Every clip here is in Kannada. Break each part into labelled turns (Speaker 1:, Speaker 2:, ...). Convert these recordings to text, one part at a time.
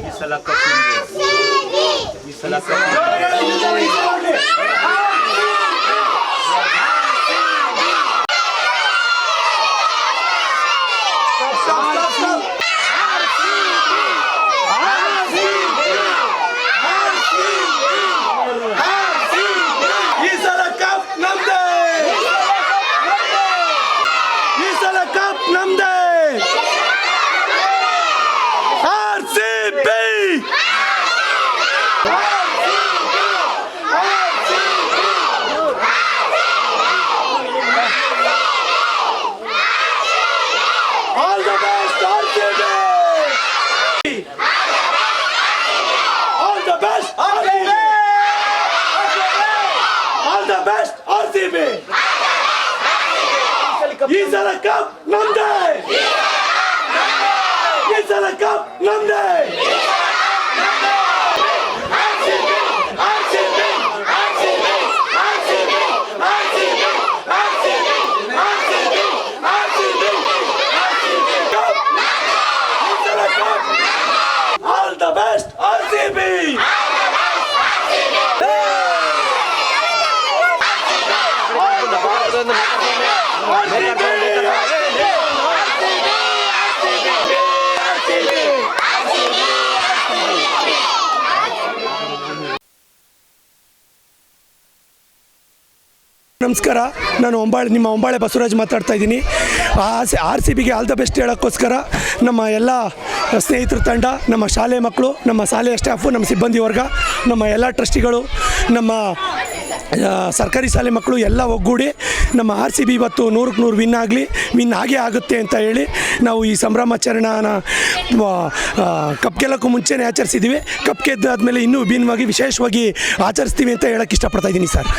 Speaker 1: ಈ ಸಲ ಕಪ್ ನಮ್ದು. ಈ ಸಲ ಕಪ್ ನಮ್ದು.
Speaker 2: ಈ ಸಲ ಕಪ್ ನಮ್ದೇ ಈ ಸಲ ಕಪ್ ನಮ್ದೇ R C B all the best R C B all the best R C B all the best R C B ಈ ಸಲ ಕಪ್ ನಮ್ದೇ ಈ ಸಲ ಕಪ್ ನಮ್ದೇ all the best R C B ನಮಸ್ಕಾರ. ನಾನು ಹೊಂಬಾಳೆ ನಿಮ್ಮ ಹೊಂಬಾಳೆ ಬಸವರಾಜ್ ಮಾತಾಡ್ತಾ ಇದ್ದೀನಿ. ಆರ್ ಸಿ ಬಿಗೆ ಆಲ್ ದ ಬೆಸ್ಟ್ ಹೇಳೋಕ್ಕೋಸ್ಕರ ನಮ್ಮ ಎಲ್ಲ ಸ್ನೇಹಿತರ ತಂಡ, ನಮ್ಮ ಶಾಲೆ ಮಕ್ಕಳು, ನಮ್ಮ ಶಾಲೆಯ ಸ್ಟಾಫು ನಮ್ಮ ಸಿಬ್ಬಂದಿ ವರ್ಗ, ನಮ್ಮ ಎಲ್ಲ ಟ್ರಸ್ಟಿಗಳು, ನಮ್ಮ ಸರ್ಕಾರಿ ಶಾಲೆ ಮಕ್ಕಳು ಎಲ್ಲ ಒಗ್ಗೂಡಿ ನಮ್ಮ ಆರ್ ಸಿ ಬಿ ಇವತ್ತು ನೂರಕ್ಕೆ ನೂರು ವಿನ್ ಆಗಲಿ ವಿನ್ ಆಗೇ ಆಗುತ್ತೆ ಅಂತ ಹೇಳಿ ನಾವು ಈ ಸಂಭ್ರಮಾಚರಣೆನ ಕಪ್ ಗೆಲ್ಲಕ್ಕೂ ಮುಂಚೆನೇ ಆಚರಿಸಿದ್ದೀವಿ ಕಪ್ ಗೆದ್ದಾದ್ಮೇಲೆ ಇನ್ನೂ ವಿಭಿನ್ನವಾಗಿ ವಿಶೇಷವಾಗಿ ಆಚರಿಸ್ತೀವಿ ಅಂತ ಹೇಳೋಕ್ಕೆ ಇಷ್ಟಪಡ್ತಾ ಇದ್ದೀನಿ sir.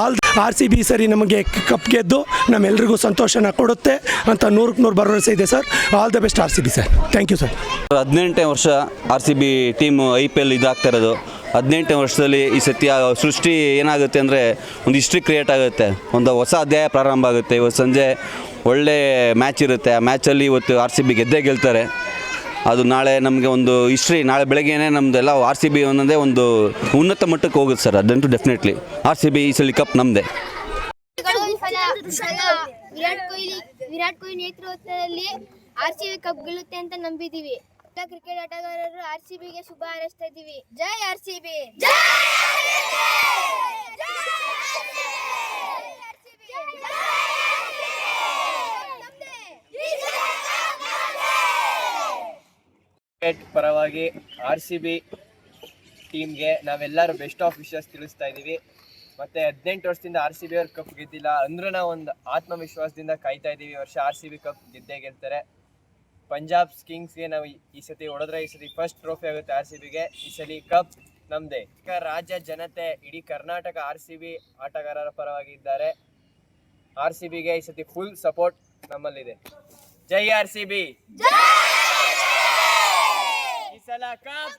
Speaker 2: All R C B ಸರಿ ನಮಗೆ ಕಪ್ ಗೆದ್ದು ನಮ್ಮೆಲ್ರಿಗೂ ಸಂತೋಷನ ಕೊಡುತ್ತೆ ಅಂತ ನೂರಕ್ಕೆ ನೂರು ಭರವಸೆ ಇದೆ sir. All the best R C B sir. Thank you sir
Speaker 3: ಹದಿನೆಂಟನೇ ವರ್ಷ R C B team I P L ಇದಾಗ್ತಾ ಇರೋದು. ಹದಿನೆಂಟನೇ ವರ್ಷದಲ್ಲಿ ಈ ಸತಿ ಸೃಷ್ಟಿ ಏನಾಗುತ್ತೆ ಅಂದರೆ ಒಂದು ಹಿಸ್ಟ್ರಿ ಕ್ರಿಯೇಟ್ ಆಗುತ್ತೆ. ಒಂದು ಹೊಸ ಅಧ್ಯಾಯ ಪ್ರಾರಂಭ ಆಗುತ್ತೆ. ಇವತ್ತು ಸಂಜೆ ಒಳ್ಳೆ ಮ್ಯಾಚ್ ಇರುತ್ತೆ. ಆ ಮ್ಯಾಚಲ್ಲಿ ಇವತ್ತು ಆರ್ ಸಿ ಬಿ ಗೆದ್ದೇ ಗೆಲ್ತಾರೆ. ಅದು ನಾಳೆ ನಮಗೆ ಒಂದು ಹಿಸ್ಟ್ರಿ ನಾಳೆ ಬೆಳಗ್ಗೆನೇ ನಮ್ಮದೆಲ್ಲ ಆರ್ ಸಿ ಬಿ ಅನ್ನೋದೇ ಒಂದು ಉನ್ನತ ಮಟ್ಟಕ್ಕೆ ಹೋಗುತ್ತೆ ಸರ್. ಅದಂತೂ ಡೆಫಿನೆಟ್ಲಿ ಆರ್ ಸಿ ಬಿ ಈ ಸಲ ಕಪ್ ನಮ್ಮದೇ
Speaker 4: ವಿರಾಟ್ ಕೊಹ್ಲಿ ವಿರಾಟ್ ಕೊಹ್ಲಿ ನೇತೃತ್ವದಲ್ಲಿ ಆರ್ ಸಿ ಬಿ ಕಪ್ ಗೆಲ್ಲುತ್ತೆ ಅಂತ ನಂಬಿದೀವಿ. ಎಲ್ಲ ಕ್ರಿಕೆಟ್ ಆಟಗಾರರು ಆರ್ ಸಿ ಬಿಗೆ ಶುಭ ಹಾರೈಸ್ತಾ ಇದ್ದೀವಿ ಜೈ ಆರ್ ಸಿ ಬಿ
Speaker 5: ಕ್ರಿಕೆಟ್ ಪರವಾಗಿ ಆರ್ ಸಿ ಬಿ ಟೀಮ್ಗೆ ನಾವೆಲ್ಲರೂ ಬೆಸ್ಟ್ ಆಫ್ ವಿಶಸ್ ತಿಳಿಸ್ತಾ ಇದ್ದೀವಿ. ಮತ್ತೆ ಹದಿನೆಂಟು ವರ್ಷದಿಂದ ಆರ್ ಸಿ ಬಿ ಅವ್ರ ಕಪ್ ಗೆದ್ದಿಲ್ಲ ಅಂದ್ರೂ ನಾವು ಒಂದು ಆತ್ಮವಿಶ್ವಾಸದಿಂದ ಕಾಯ್ತಾ ಇದ್ದೀವಿ ವರ್ಷ ಆರ್ ಸಿ ಬಿ ಕಪ್ ಗೆದ್ದೇ ಗೆಲ್ತಾರೆ. ಪಂಜಾಬ್ ಕಿಂಗ್ಸ್ಗೆ ನಾವು ಈ- ಸತಿ ಹೊಡೆದ್ರೆ ಈ ಸತಿ ಫಸ್ಟ್ ಟ್ರೋಫಿ ಆಗುತ್ತೆ ಆರ್ ಸಿ ಬಿಗೆ. ಈ ಸಲ ಕಪ್ ನಮ್ದೇ. ರಾಜ್ಯ ಜನತೆ ಇಡೀ ಕರ್ನಾಟಕ ಆರ್ ಸಿ ಬಿ ಆಟಗಾರರ ಪರವಾಗಿ ಇದ್ದಾರೆ ಆರ್ ಸಿ ಬಿಗೆ ಈ ಸತಿ ಫುಲ್ ಸಪೋರ್ಟ್ ನಮ್ಮಲ್ಲಿದೆ. ಜೈ ಆರ್ ಸಿ ಬಿ. ಈ ಸಲ ಕಪ್